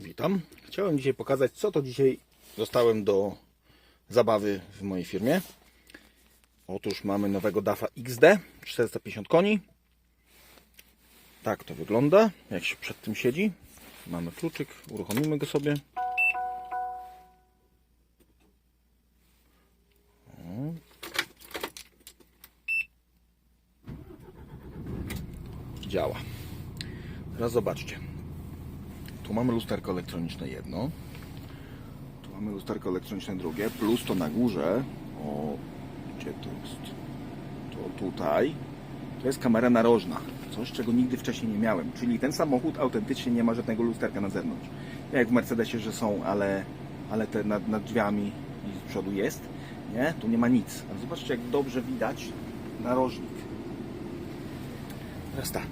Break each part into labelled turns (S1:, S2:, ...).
S1: Witam. Chciałem dzisiaj pokazać, co to dzisiaj dostałem do zabawy w mojej firmie. Otóż mamy nowego DAFA XD 450 koni. Tak to wygląda, jak się przed tym siedzi. Mamy kluczyk, uruchomimy go sobie. Działa. Teraz zobaczcie. Tu mamy lusterko elektroniczne jedno. Tu mamy lusterko elektroniczne drugie. Plus to na górze. O, gdzie to jest? To tutaj. To jest kamera narożna. Coś, czego nigdy wcześniej nie miałem. Czyli ten samochód autentycznie nie ma żadnego lusterka na zewnątrz. Jak w Mercedesie, że są, ale, ale te nad, nad drzwiami i z przodu jest. Nie? Tu nie ma nic. Zobaczcie, jak dobrze widać narożnik. Teraz tak.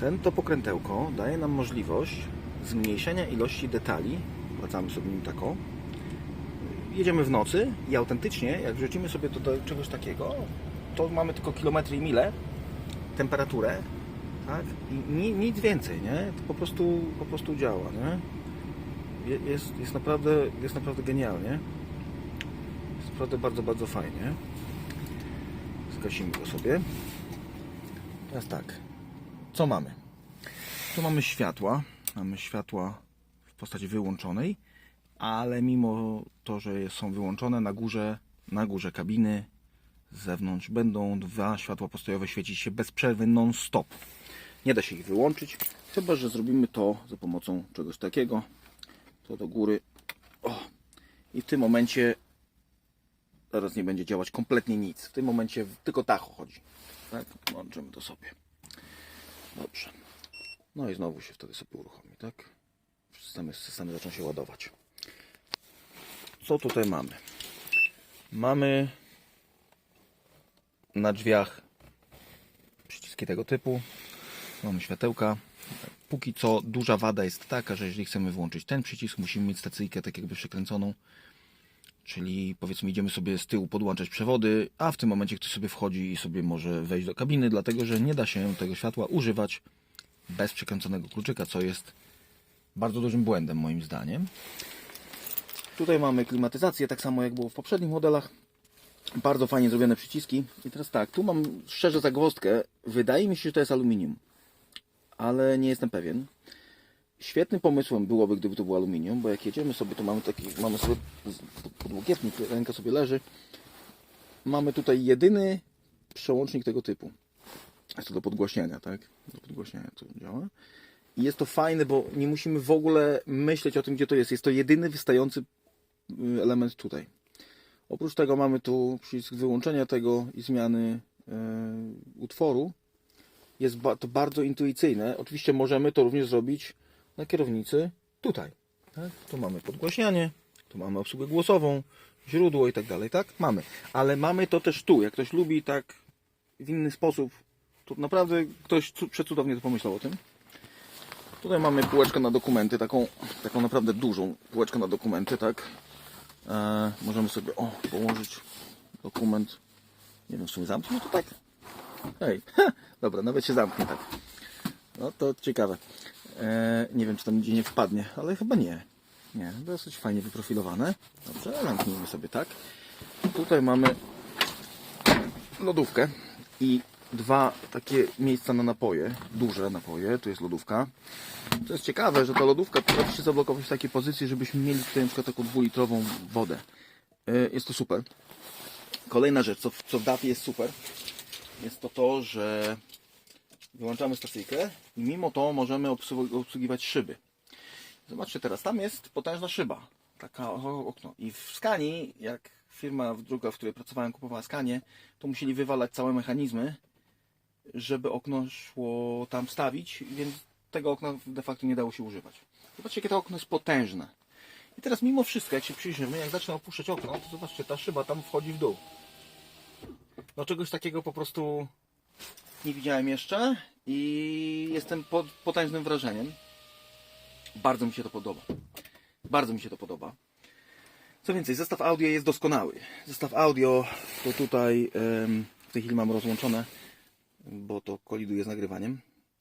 S1: Ten to pokrętełko daje nam możliwość zmniejszenia ilości detali. Wracamy sobie nim taką. Jedziemy w nocy i autentycznie, jak wrzucimy sobie to do czegoś takiego, to mamy tylko kilometry i mile, temperaturę, tak? I ni, nic więcej, nie? To po prostu, po prostu działa, nie? Je- Jest, jest, naprawdę, jest naprawdę genialnie. Jest naprawdę bardzo, bardzo fajnie. Zgasimy go sobie. Teraz tak co mamy? Tu mamy światła. Mamy światła w postaci wyłączonej, ale mimo to, że są wyłączone na górze, na górze kabiny z zewnątrz będą dwa światła postojowe świecić się bez przerwy non-stop. Nie da się ich wyłączyć, chyba że zrobimy to za pomocą czegoś takiego. To do góry. O. I w tym momencie teraz nie będzie działać kompletnie nic. W tym momencie tylko tacho chodzi. Tak? Włączymy to sobie. Dobrze. No i znowu się wtedy sobie uruchomi, tak? Systemy, systemy zaczną się ładować. Co tutaj mamy? Mamy na drzwiach przyciski tego typu. Mamy światełka. Póki co duża wada jest taka, że jeżeli chcemy włączyć ten przycisk, musimy mieć stacyjkę tak jakby przykręconą. Czyli powiedzmy idziemy sobie z tyłu podłączać przewody, a w tym momencie ktoś sobie wchodzi i sobie może wejść do kabiny, dlatego że nie da się tego światła używać bez przykręconego kluczyka, co jest bardzo dużym błędem moim zdaniem. Tutaj mamy klimatyzację, tak samo jak było w poprzednich modelach. Bardzo fajnie zrobione przyciski. I teraz tak, tu mam szczerze zagwozdkę. Wydaje mi się, że to jest aluminium, ale nie jestem pewien. Świetnym pomysłem byłoby, gdyby to było aluminium, bo jak jedziemy sobie, to mamy taki, mamy sobie podłokietnik, ręka sobie leży. Mamy tutaj jedyny przełącznik tego typu. Jest to do podgłaśniania, tak? Do podgłaśniania to działa. I jest to fajne, bo nie musimy w ogóle myśleć o tym, gdzie to jest. Jest to jedyny wystający y, element tutaj. Oprócz tego mamy tu przycisk wyłączenia tego i zmiany y, utworu. Jest ba- to bardzo intuicyjne. Oczywiście możemy to również zrobić na kierownicy tutaj. Tak? Tu mamy podgłaśnianie, tu mamy obsługę głosową, źródło i tak dalej, tak? Mamy. Ale mamy to też tu. Jak ktoś lubi tak w inny sposób, to naprawdę ktoś cu- przecudownie to pomyślał o tym. Tutaj mamy półeczkę na dokumenty, taką, taką naprawdę dużą półeczkę na dokumenty, tak? E, możemy sobie o, położyć dokument. Nie wiem, w sumie zamknę to tak. Hej, dobra, nawet się zamknie tak. No to ciekawe. E, nie wiem, czy tam gdzie nie wpadnie, ale chyba nie. Nie, dosyć fajnie wyprofilowane. Dobrze, zamknijmy sobie tak. Tutaj mamy lodówkę i dwa takie miejsca na napoje, duże napoje, tu jest lodówka. To jest ciekawe, że ta lodówka potrafi się zablokować w takiej pozycji, żebyśmy mieli tutaj na przykład taką dwulitrową wodę. E, Jest to super. Kolejna rzecz, co co w DAF jest super, jest to to, że wyłączamy stacyjkę i mimo to możemy obsłu- obsługiwać szyby. Zobaczcie teraz, tam jest potężna szyba, taka okno. I w skani, jak firma druga, w której pracowałem, kupowała skanie, to musieli wywalać całe mechanizmy, żeby okno szło tam wstawić, więc tego okna de facto nie dało się używać. Zobaczcie, jakie to okno jest potężne. I teraz mimo wszystko, jak się przyjrzymy, jak zacznę opuszczać okno, to zobaczcie, ta szyba tam wchodzi w dół. No czegoś takiego po prostu nie widziałem jeszcze i jestem pod potężnym wrażeniem. Bardzo mi się to podoba. Bardzo mi się to podoba. Co więcej, zestaw audio jest doskonały. Zestaw audio to tutaj w tej chwili mam rozłączone, bo to koliduje z nagrywaniem.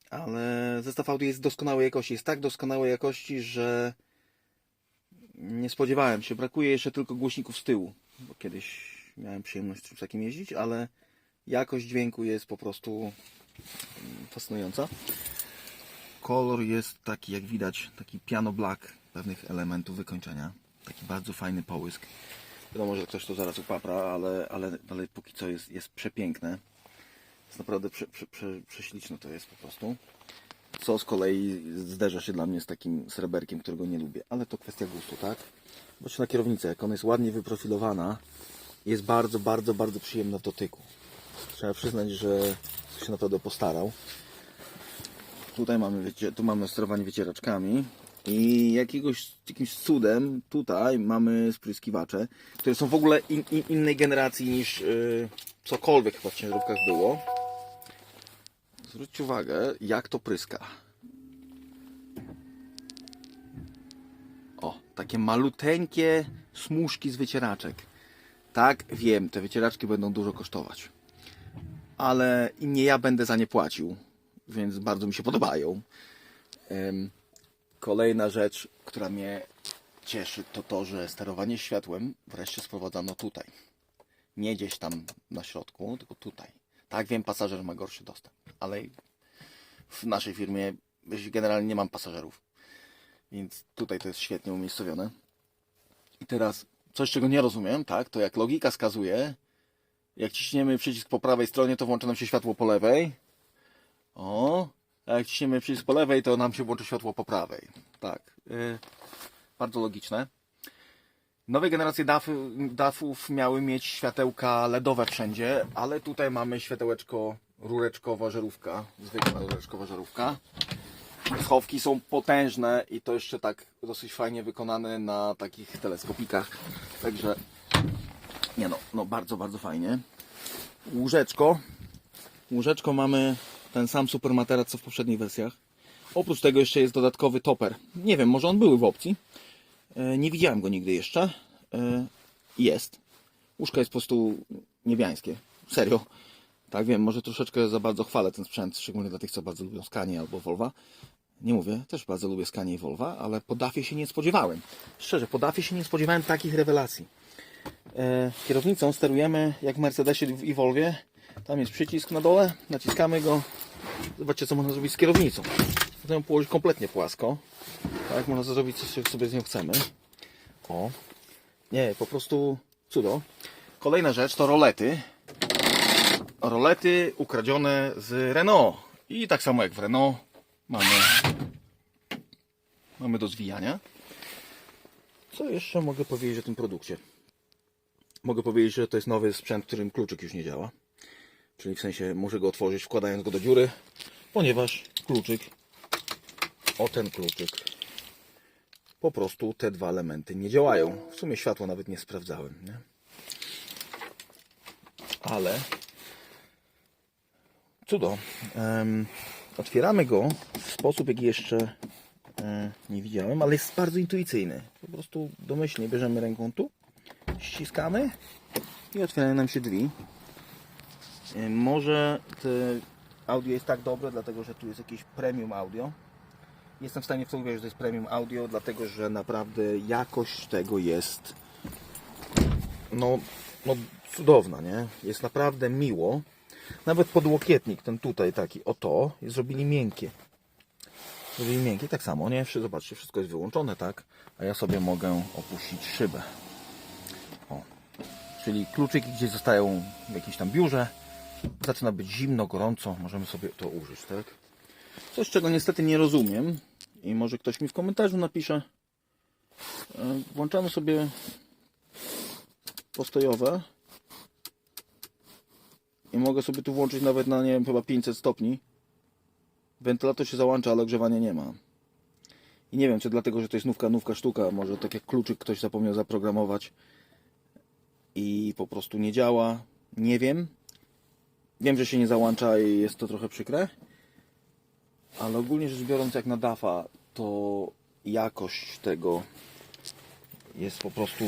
S1: ale zestaw audio jest doskonałej jakości. Jest tak doskonałej jakości, że nie spodziewałem się. Brakuje jeszcze tylko głośników z tyłu, bo kiedyś miałem przyjemność czymś takim jeździć, ale jakość dźwięku jest po prostu mm, fascynująca. Kolor jest taki, jak widać, taki piano black pewnych elementów wykończenia. Taki bardzo fajny połysk. Wiadomo, że ktoś to zaraz upapra, ale, ale, ale póki co jest, jest przepiękne. Jest naprawdę prze, prze, prze, prześliczne to jest po prostu. Co z kolei zderza się dla mnie z takim sreberkiem, którego nie lubię. Ale to kwestia gustu, tak? Zobaczcie na kierownicę, jak ona jest ładnie wyprofilowana. Jest bardzo, bardzo, bardzo przyjemna w dotyku. Trzeba przyznać, że się naprawdę postarał. Tutaj mamy, tu mamy sterowanie wycieraczkami i jakiegoś jakimś cudem tutaj mamy spryskiwacze, które są w ogóle in, in, innej generacji niż yy, cokolwiek chyba w ciężarówkach było. Zwróćcie uwagę, jak to pryska. O, takie maluteńkie smuszki z wycieraczek. Tak, wiem, te wycieraczki będą dużo kosztować. Ale nie ja będę za nie płacił, więc bardzo mi się podobają. Kolejna rzecz, która mnie cieszy, to to, że sterowanie światłem wreszcie sprowadzano tutaj. Nie gdzieś tam na środku, tylko tutaj. Tak wiem, pasażer ma gorszy dostęp, ale w naszej firmie generalnie nie mam pasażerów. Więc tutaj to jest świetnie umiejscowione. I teraz coś, czego nie rozumiem, tak, to jak logika skazuje, jak ciśniemy przycisk po prawej stronie, to włączy nam się światło po lewej. O, a jak ciśniemy przycisk po lewej, to nam się włączy światło po prawej. Tak, yy, bardzo logiczne. Nowe generacje DAF, DAF-ów miały mieć światełka LEDowe wszędzie, ale tutaj mamy światełeczko rureczkowa żarówka, zwykła rureczkowa żarówka. Schowki są potężne i to jeszcze tak dosyć fajnie wykonane na takich teleskopikach. Także nie no, no bardzo, bardzo fajnie. Łóżeczko. Łóżeczko mamy ten sam super materac co w poprzednich wersjach. Oprócz tego jeszcze jest dodatkowy toper. Nie wiem, może on był w opcji. E, Nie widziałem go nigdy jeszcze. E, Jest. Łóżko jest po prostu niebiańskie. Serio. Tak wiem, może troszeczkę za bardzo chwalę ten sprzęt, szczególnie dla tych, co bardzo lubią Scania albo Volva. Nie mówię, też bardzo lubię Scania i Volva, ale po DAFie się nie spodziewałem. Szczerze, po DAFie się nie spodziewałem takich rewelacji. E, kierownicą sterujemy jak w Mercedesie i Volvie. Tam jest przycisk na dole, naciskamy go. Zobaczcie, co można zrobić z kierownicą. Można ją położyć kompletnie płasko. Tak, można zrobić coś, sobie z nią chcemy. O. Nie, po prostu cudo. Kolejna rzecz to rolety. Rolety ukradzione z Renault. I tak samo jak w Renault mamy, mamy do zwijania. Co jeszcze mogę powiedzieć o tym produkcie? Mogę powiedzieć, że to jest nowy sprzęt, którym kluczyk już nie działa. Czyli w sensie muszę go otworzyć wkładając go do dziury, ponieważ kluczyk, o ten kluczyk, po prostu te dwa elementy nie działają. W sumie światło nawet nie sprawdzałem, nie? Ale cudo. Em, otwieramy go w sposób, jaki jeszcze e, nie widziałem, ale jest bardzo intuicyjny. Po prostu domyślnie bierzemy ręką tu, ściskamy i otwierają nam się drzwi. E, Może audio jest tak dobre, dlatego że tu jest jakieś premium audio. Jestem w stanie w to że to jest premium audio, dlatego że naprawdę jakość tego jest no, no cudowna, nie? Jest naprawdę miło. Nawet podłokietnik, ten tutaj taki, oto, zrobili miękkie. Zrobili miękkie, tak samo, nie? Zobaczcie, wszystko jest wyłączone, tak? A ja sobie mogę opuścić szybę. Czyli kluczyki gdzieś zostają w jakimś tam biurze. Zaczyna być zimno, gorąco, możemy sobie to użyć, tak? Coś, czego niestety nie rozumiem i może ktoś mi w komentarzu napisze. E, Włączamy sobie postojowe i mogę sobie tu włączyć nawet na, nie wiem, chyba 500 stopni. Wentylator się załącza, ale ogrzewania nie ma. I nie wiem, czy dlatego, że to jest nówka, nówka sztuka, może tak jak kluczyk ktoś zapomniał zaprogramować i po prostu nie działa. Nie wiem. Wiem, że się nie załącza i jest to trochę przykre. Ale ogólnie rzecz biorąc, jak na DAFA, to jakość tego jest po prostu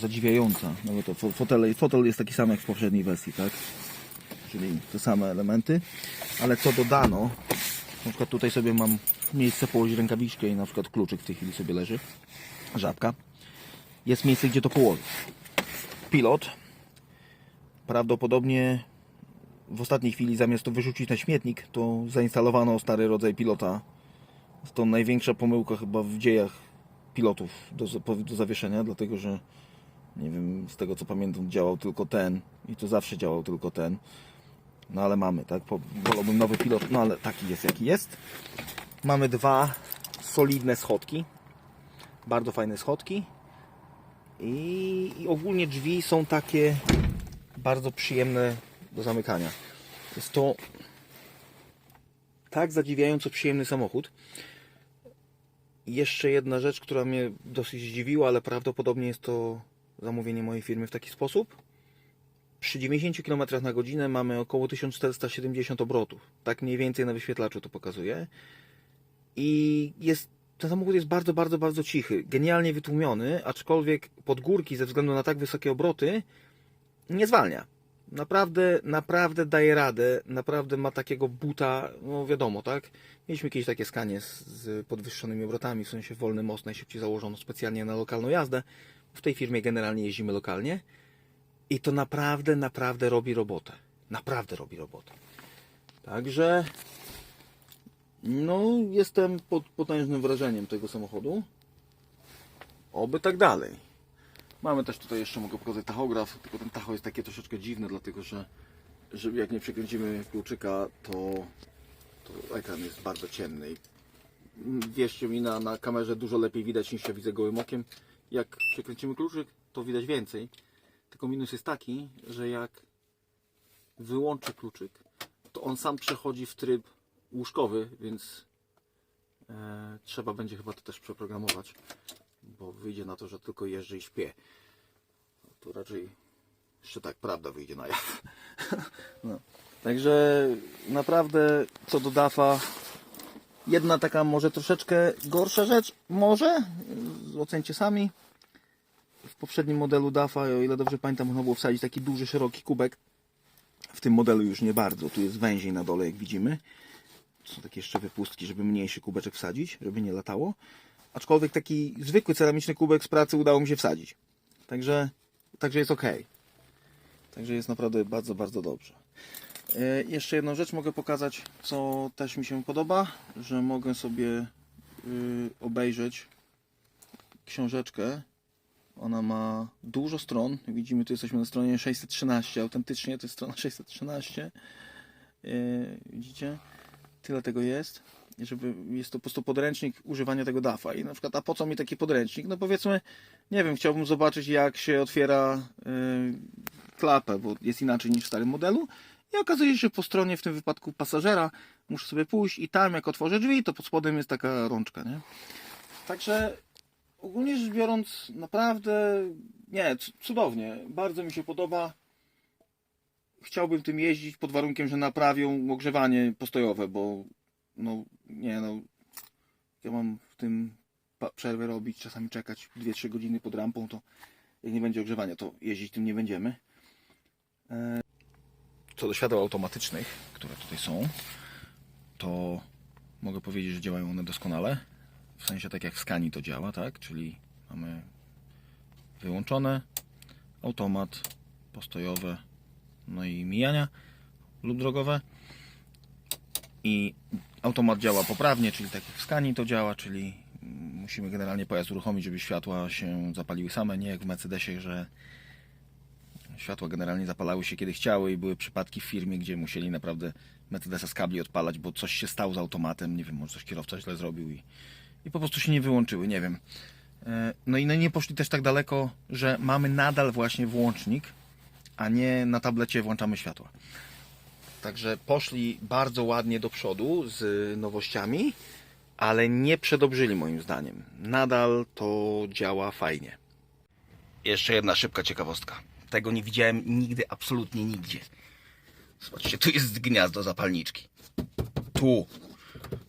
S1: zadziwiająca. No bo to fo- fotel, fotel jest taki sam jak w poprzedniej wersji, tak? Czyli te same elementy. Ale co dodano, Na przykład tutaj sobie mam miejsce położyć rękawiczkę i na przykład kluczyk w tej chwili sobie leży. Żabka. Jest miejsce, gdzie to położyć. Pilot. Prawdopodobnie w ostatniej chwili zamiast to wyrzucić na śmietnik, to zainstalowano stary rodzaj pilota. To największa pomyłka chyba w dziejach pilotów do, do zawieszenia, dlatego że nie wiem, z tego co pamiętam, działał tylko ten i to zawsze działał tylko ten. No ale mamy, tak? Wolałbym nowy pilot, no ale taki jest jaki jest. Mamy dwa solidne schodki. Bardzo fajne schodki. I, I ogólnie drzwi są takie bardzo przyjemne do zamykania. Jest to tak zadziwiająco przyjemny samochód. Jeszcze jedna rzecz, która mnie dosyć zdziwiła, ale prawdopodobnie jest to zamówienie mojej firmy w taki sposób. Przy 90 km na godzinę mamy około 1470 obrotów. Tak mniej więcej na wyświetlaczu to pokazuje. I jest, ten samochód jest bardzo, bardzo, bardzo cichy. Genialnie wytłumiony, aczkolwiek pod górki ze względu na tak wysokie obroty nie zwalnia. Naprawdę, naprawdę daje radę. Naprawdę ma takiego buta, no wiadomo, tak? Mieliśmy kiedyś takie skanie z, z podwyższonymi obrotami, w sensie wolny most najszybciej założono specjalnie na lokalną jazdę. W tej firmie generalnie jeździmy lokalnie. I to naprawdę, naprawdę robi robotę. Naprawdę robi robotę. Także no, jestem pod potężnym wrażeniem tego samochodu. Oby tak dalej. Mamy też tutaj jeszcze, mogę pokazać tachograf, tylko ten tacho jest takie troszeczkę dziwne, dlatego że, że jak nie przekręcimy kluczyka, to, to ekran jest bardzo ciemny. I, Wierzcie mi, na, na kamerze dużo lepiej widać niż ja widzę gołym okiem. Jak przekręcimy kluczyk, to widać więcej. Tylko minus jest taki, że jak wyłączę kluczyk, to on sam przechodzi w tryb łóżkowy, więc e, trzeba będzie chyba to też przeprogramować, bo wyjdzie na to, że tylko jeżdżę i śpię. To raczej jeszcze tak prawda wyjdzie na jaw. No. Także naprawdę co do DAFA jedna taka może troszeczkę gorsza rzecz, może, ocencie sami. W poprzednim modelu DAFA, o ile dobrze pamiętam, można było wsadzić taki duży, szeroki kubek. W tym modelu już nie bardzo. Tu jest węziej na dole, jak widzimy. Są takie jeszcze wypustki, żeby mniejszy kubeczek wsadzić, żeby nie latało. Aczkolwiek taki zwykły ceramiczny kubek z pracy udało mi się wsadzić. Także, także jest ok. Także jest naprawdę bardzo, bardzo dobrze. E, Jeszcze jedną rzecz mogę pokazać, co też mi się podoba, że mogę sobie y, obejrzeć książeczkę. Ona ma dużo stron. Widzimy, tu jesteśmy na stronie 613. Autentycznie to jest strona 613. Yy, widzicie? Tyle tego jest. Żeby jest to po prostu podręcznik używania tego DAFA. I na przykład, a po co mi taki podręcznik? No powiedzmy, nie wiem, chciałbym zobaczyć, jak się otwiera yy, klapę, bo jest inaczej niż w starym modelu. I okazuje się, że po stronie, w tym wypadku pasażera, muszę sobie pójść i tam, jak otworzę drzwi, to pod spodem jest taka rączka, nie? Także ogólnie rzecz biorąc, naprawdę nie, cudownie. Bardzo mi się podoba. Chciałbym tym jeździć pod warunkiem, że naprawią ogrzewanie postojowe, bo no nie no. Ja mam w tym przerwę robić, czasami czekać 2-3 godziny pod rampą, to jak nie będzie ogrzewania, to jeździć tym nie będziemy. E, Co do świateł automatycznych, które tutaj są, to mogę powiedzieć, że działają one doskonale. W sensie tak jak w skani to działa, tak? Czyli mamy wyłączone, automat, postojowe, no i mijania lub drogowe. I automat działa poprawnie, czyli tak jak w skani to działa, czyli musimy generalnie pojazd uruchomić, żeby światła się zapaliły same, nie jak w Mercedesie, że światła generalnie zapalały się kiedy chciały i były przypadki w firmie, gdzie musieli naprawdę Mercedesa z kabli odpalać, bo coś się stało z automatem, nie wiem, może coś kierowca źle zrobił i, i po prostu się nie wyłączyły, nie wiem. E, No i no nie poszli też tak daleko, że mamy nadal właśnie włącznik, a nie na tablecie włączamy światła. Także poszli bardzo ładnie do przodu z nowościami, ale nie przedobrzyli moim zdaniem. Nadal to działa fajnie. Jeszcze jedna szybka ciekawostka. Tego nie widziałem nigdy, absolutnie nigdzie. Zobaczcie, tu jest gniazdo zapalniczki. Tu.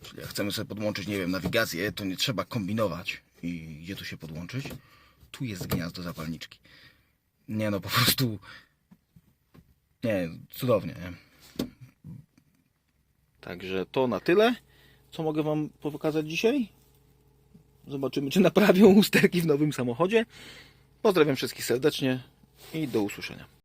S1: Czyli jak chcemy sobie podłączyć, nie wiem, nawigację, to nie trzeba kombinować. I gdzie tu się podłączyć? Tu jest gniazdo zapalniczki. Nie no, po prostu... Nie, cudownie, nie? Także to na tyle. Co mogę Wam pokazać dzisiaj? Zobaczymy, czy naprawią usterki w nowym samochodzie. Pozdrawiam wszystkich serdecznie i do usłyszenia.